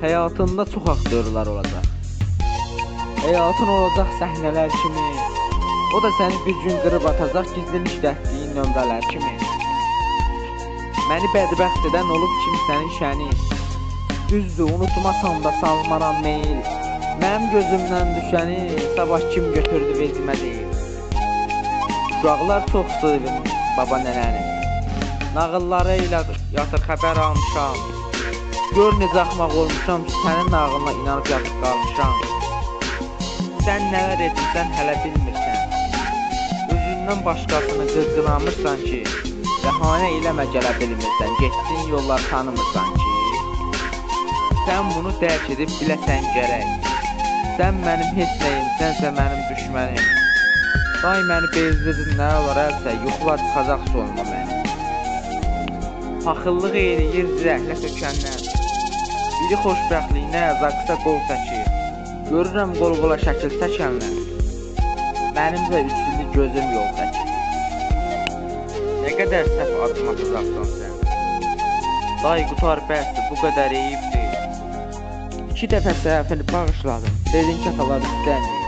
Həyatında çox aktyorlar olacaq. Həyatın olacaq səhnələr kimi. O da səni bir gün qırıb atacaq gizlin işlətdiyin nömrələr kimi. Məni bədbəxt edən olub kimsənin şəni. Düzdür, unutmasam da salmaram meyil. Mənim gözümdən düşəni sabah kim götürdü vezimə deyil. Uşaqlar çox sevin baba nənəni. Nağılları ilə yatır xəbər almışam. Gör necə axmaq olmuşam ki, sənin nağılına inanıb yatıb qalmışam. Sən nələr etmisən hələ bilmirsən. Özündən başqasını qırqıramırsan ki, bəhanə eləmə gələ bilmirsən. Getdiyin yollar tanımırsan ki. Sən bunu dərk edib biləsən gərək. Sən mənim heç nəyim, sənsə mənim düşmənim. Day məni bezdirdin, nə olar əlsə, yuxular çıxacaq sonuna mənim. Paxıllıq eləyir zəhlə tökəndən. Biri xoşbəxtliyinə zaqsa qol çəkir. Görürəm qol-qola şəkil çəkənlər. Mənim də üstünlü gözüm yol çəkir. Nə qədər səhv addım atacaqsan sən. Day qutar bəsdir, bu qədər eyibdir. İki dəfə səhvini bağışladım. Dedin ki, atalar istəmir.